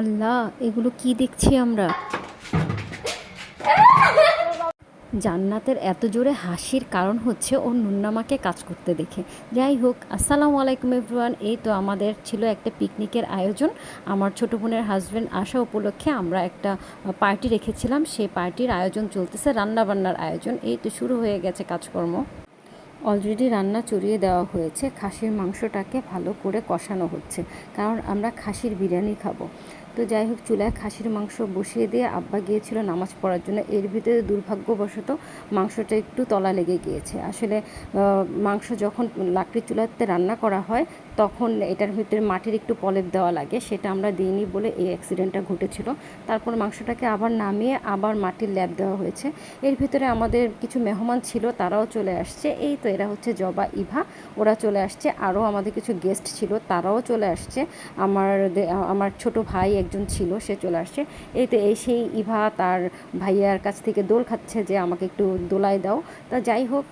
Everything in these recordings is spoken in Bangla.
আল্লাহ, এগুলো কি দেখছি আমরা? জান্নাতের এত জোরে হাসির কারণ হচ্ছে ওর নুন্নামাকে কাজ করতে দেখে। যাই হোক, আসসালামু আলাইকুম এভরিওয়ান। এই তো আমাদের ছিল একটা পিকনিকের আয়োজন। আমার ছোটো বোনের হাজব্যান্ড আসা উপলক্ষে আমরা একটা পার্টি রেখেছিলাম। সেই পার্টির আয়োজন চলতেছে, রান্নাবান্নার আয়োজন। এই তো শুরু হয়ে গেছে কাজকর্ম। অলরেডি রান্না চড়িয়ে দেওয়া হয়েছে। খাসির মাংসটাকে ভালো করে কষানো হচ্ছে। কারণ আমরা খাসির বিরিয়ানি খাব। তো যাই হোক, চুলায় খাসির মাংস বসিয়ে দিয়ে আব্বা গিয়েছিল নামাজ পড়ার জন্য। এর ভিতরে দুর্ভাগ্যবশত মাংসটা একটু তলা লেগে গিয়েছে। আসলে মাংস যখন লাকড়ির চুলাতে রান্না করা হয়, তখন এটার ভিতরে মাটির একটু পলেপ দেওয়া লাগে, সেটা আমরা দিইনি বলে এই অ্যাক্সিডেন্টটা ঘটেছিল। তারপর মাংসটাকে আবার নামিয়ে আবার মাটির ল্যাব দেওয়া হয়েছে। এর ভিতরে আমাদের কিছু মেহমান ছিল, তারাও চলে আসছে। এই তো এরা হচ্ছে জবা, ইভা। ওরা চলে আসছে। আরও আমাদের কিছু গেস্ট ছিল, তারাও চলে আসছে। আমার আমার ছোট ভাই একজন ছিল, সে চলে আসছে। এই তো এই সেই ইভা তার ভাইয়ার কাছ থেকে দোল খাচ্ছে যে আমাকে একটু দোলাই দাও। তা যাই হোক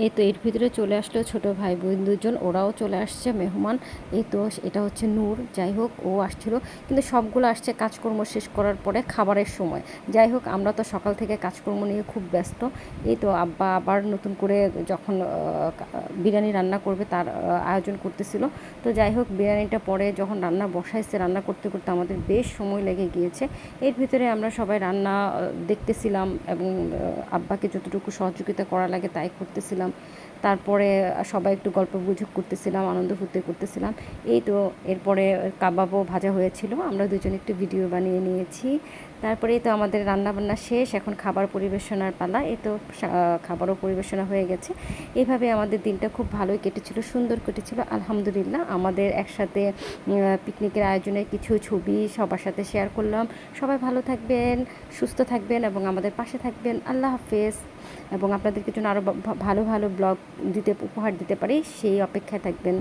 এই তো এর ভিতরে চলে আসলো ছোট ভাই বোন দুজন, ওরাও চলে আসছে, মেহমান। এই তো এটা হচ্ছে নূর, যাই হোক, ও আসছিল। কিন্তু সবগুলো আসছে কাজকর্ম শেষ করার পরে খাবারের সময়। যাই হোক, আমরা তো সকাল থেকে কাজকর্ম নিয়ে খুব ব্যস্ত। এই তো আব্বা আবার নতুন করে যখন বিরিয়ানি রান্না করবে তার আয়োজন করতেছিল। তো যাই হোক, বিরিয়ানিটা পরে যখন রান্না বসাইছে, রান্না করতে করতে আমাদের বেশ সময় লেগে গিয়েছে। এর ভিতরে আমরা সবাই রান্না দেখতেছিলাম এবং আব্বাকে যতটুকু সহযোগিতা করা লাগে তাই করতেছিলাম। করলাম তারপরে সবাই একটু গল্প গুজব করতেছিলাম, আনন্দ ফুর্তি করতেছিলাম। এই তো এরপরে কাবাবও ভাজা হয়েছিল, আমরা দুজন একটু ভিডিও বানিয়ে নিয়েছি। তারপরে তো আমাদের রান্না বান্না শেষ, এখন খাবার পরিবেশনার পালা। এই তো খাবারও পরিবেশনা হয়ে গেছে। এভাবে আমাদের দিনটা খুব ভালোই কেটেছিল, সুন্দর কেটেছিল। আলহামদুলিল্লাহ, আমাদের একসাথে পিকনিকের আয়োজনের কিছু ছবি সবার সাথে শেয়ার করলাম। সবাই ভালো থাকবেন, সুস্থ থাকবেন এবং আমাদের পাশে থাকবেন। আল্লাহ হাফেজ। এবং আপনাদেরকে জন্য আরও ভালো ভালো ব্লগ দিতে উপহার দিতে পারি সেই অপেক্ষায় থাকবেন।